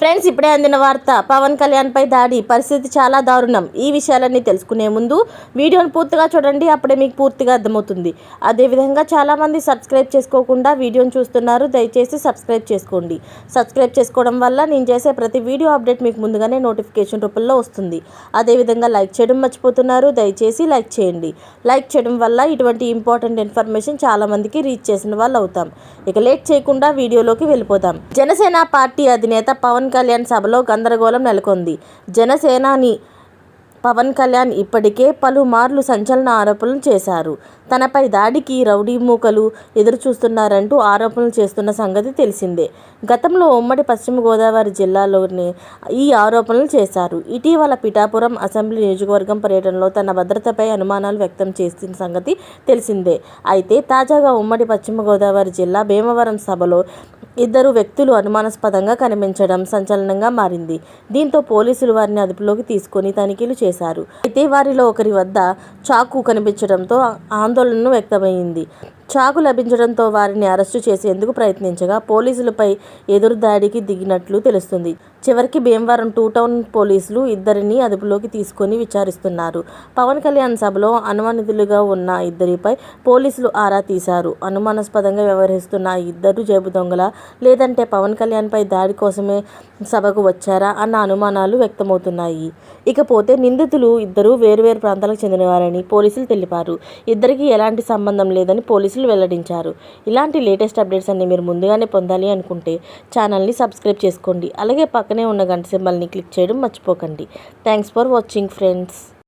Friends ఇప్పుడే అందిన వార్త. పవన్ కళ్యాణ్ పై దాడి. పరిస్థితి చాలా దారుణం. ఈ విషయాలన్నీ తెలుసుకునే ముందు వీడియోను పూర్తిగా చూడండి. అప్పుడే మీకు పూర్తిగా అర్థమవుతుంది. అదేవిధంగా చాలామంది సబ్స్క్రైబ్ చేసుకోకుండా వీడియోను చూస్తున్నారు. దయచేసి సబ్స్క్రైబ్ చేసుకోండి. సబ్స్క్రైబ్ చేసుకోవడం వల్ల నేను చేసే ప్రతి వీడియో అప్డేట్ మీకు ముందుగానే నోటిఫికేషన్ రూపంలో వస్తుంది. అదేవిధంగా లైక్ చేయడం మర్చిపోతున్నారు. దయచేసి లైక్ చేయండి. లైక్ చేయడం వల్ల ఇటువంటి ఇంపార్టెంట్ ఇన్ఫర్మేషన్ చాలామందికి రీచ్ చేసిన వాళ్ళు అవుతాం ఇక లేట్ చేయకుండా వీడియోలోకి వెళ్ళిపోతాం జనసేన పార్టీ అధినేత పవన్ కళ్యాణ్ సభలో గందరగోళం నెలకొంది. జనసేనాని పవన్ కళ్యాణ్ ఇప్పటికే పలుమార్లు సంచలన ఆరోపణలు చేశారు. తనపై దాడికి రౌడీ మూకలు ఎదురుచూస్తున్నారంటూ ఆరోపణలు చేస్తున్న సంగతి తెలిసిందే. గతంలో ఉమ్మడి పశ్చిమ గోదావరి జిల్లాలోనే ఈ ఆరోపణలు చేశారు. ఇటీవల పిఠాపురం అసెంబ్లీ నియోజకవర్గం పర్యటనలో తన భద్రతపై అనుమానాలు వ్యక్తం చేసిన సంగతి తెలిసిందే. అయితే తాజాగా ఉమ్మడి పశ్చిమ గోదావరి జిల్లా భీమవరం సభలో ఇద్దరు వ్యక్తులు అనుమానాస్పదంగా కనిపించడం సంచలనంగా మారింది. దీంతో పోలీసులు వారిని అదుపులోకి తీసుకొని తనిఖీలు చేశారు. అయితే వారిలో ఒకరి వద్ద చాకు కనిపించడంతో ఆందోళన వ్యక్తమైంది. చాకు లభించడంతో వారిని అరెస్టు చేసేందుకు ప్రయత్నించగా పోలీసులపై ఎదురుదాడికి దిగినట్లు తెలుస్తుంది. చివరికి భీమవరం టూ టౌన్ పోలీసులు ఇద్దరిని అదుపులోకి తీసుకొని విచారిస్తున్నారు. పవన్ కళ్యాణ్ సభలో అనుమానితులుగా ఉన్న ఇద్దరిపై పోలీసులు ఆరా తీశారు. అనుమానాస్పదంగా వ్యవహరిస్తున్న ఇద్దరు జేబు దొంగల? లేదంటే పవన్ కళ్యాణ్పై దాడి కోసమే సభకు వచ్చారా అన్న అనుమానాలు వ్యక్తమవుతున్నాయి. ఇకపోతే నిందితులు ఇద్దరు వేరువేరు ప్రాంతాలకు చెందినవారని పోలీసులు తెలిపారు. ఇద్దరికి ఎలాంటి సంబంధం లేదని పోలీసులు వెల్లడించారు. ఇలాంటి లేటెస్ట్ అప్డేట్స్ అన్ని మీరు ముందుగానే పొందాలి అనుకుంటే ఛానల్ని సబ్స్క్రైబ్ చేసుకోండి. అలాగే పక్కనే ఉన్న గంట సింబల్ని క్లిక్ చేయడం మర్చిపోకండి. Thanks for watching friends.